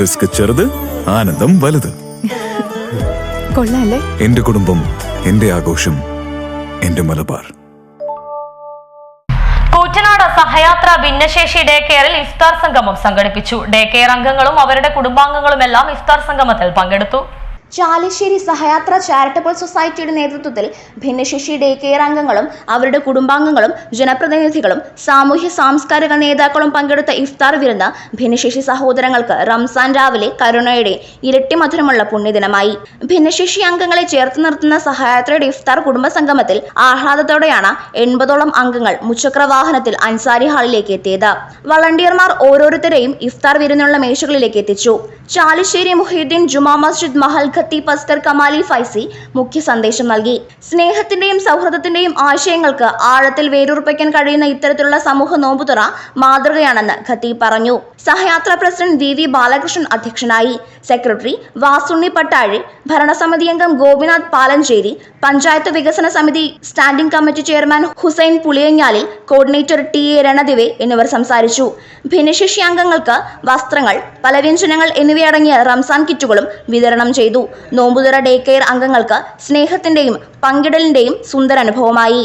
Risk ചെറുത് ആനന്ദം വലുത്. കൊള്ളാല്ലേ? എന്റെ കുടുംബം എന്റെ ആഘോഷം എന്റെ മലബാർ. കൂറ്റനാട് സഹയാത്ര ഭിന്നശേഷി ഡേ കെയറിൽ ഇഫ്താർ സംഗമം സംഘടിപ്പിച്ചു. ഡേ കെയർ അംഗങ്ങളും അവരുടെ കുടുംബാംഗങ്ങളുമെല്ലാം ഇഫ്താർ സംഗമത്തിൽ പങ്കെടുത്തു. ചാലിശ്ശേരി സഹയാത്ര ചാരിറ്റബിൾ സൊസൈറ്റിയുടെ നേതൃത്വത്തിൽ ഭിന്നശേഷി ഡേ കെയർ അംഗങ്ങളും അവരുടെ കുടുംബാംഗങ്ങളും ജനപ്രതിനിധികളും സാമൂഹ്യ സാംസ്കാരിക നേതാക്കളും പങ്കെടുത്ത ഇഫ്താർ വിരുന്ന് ഭിന്നശേഷി സഹോദരങ്ങൾക്ക് റംസാൻ രാവിലെ കരുണയുടെ ഇരട്ടി മധുരമുള്ള പുണ്യദിനമായി. ഭിന്നശേഷി അംഗങ്ങളെ ചേർത്ത് നിർത്തുന്ന സഹയാത്രയുടെ ഇഫ്താർ കുടുംബ സംഗമത്തിൽ ആഹ്ലാദത്തോടെയാണ് എൺപതോളം അംഗങ്ങൾ മുച്ചക്ര വാഹനത്തിൽ അൻസാരി ഹാളിലേക്ക് എത്തിയത്. വളണ്ടിയർമാർ ഓരോരുത്തരെയും ഇഫ്താർ വിരുന്നുള്ള മേശകളിലേക്ക് എത്തിച്ചു. ചാലിശ്ശേരി മുഹീദ്ദീൻ ജുമാ മസ്ജിദ് മഹൽ ഖത്തീബ് അസ്കർ കമാലി ഫൈസി മുഖ്യ സന്ദേശം നൽകി. സ്നേഹത്തിന്റെയും സൗഹൃദത്തിന്റെയും ആശയങ്ങൾക്ക് ആഴത്തിൽ വേരുറപ്പിക്കാൻ കഴിയുന്ന ഇത്തരത്തിലുള്ള സമൂഹ നോമ്പുതുറ മാതൃകയാണെന്ന് ഖത്തീബ് പറഞ്ഞു. സഹയാത്ര പ്രസിഡന്റ് വി വി ബാലകൃഷ്ണൻ അധ്യക്ഷനായി. സെക്രട്ടറി വാസുണ്ണി പട്ടാഴി ഭരണസമിതി അംഗം ഗോപിനാഥ് പാലഞ്ചേരി പഞ്ചായത്ത് വികസന സമിതി standing committee chairman Hussain Puliyanjali coordinator T A Ranadive എന്നിവർ സംസാരിച്ചു. ഭിന്നശേഷി അംഗങ്ങൾക്ക് വസ്ത്രങ്ങൾ പലവ്യഞ്ജനങ്ങൾ എന്നിവയടങ്ങിയ റംസാൻ കിറ്റുകളും വിതരണം ചെയ്തു. നോമ്പുതുറ ഡേ കെയർ അംഗങ്ങൾക്ക് സ്നേഹത്തിന്റെയും പങ്കിടലിന്റെയും സുന്ദര അനുഭവമായി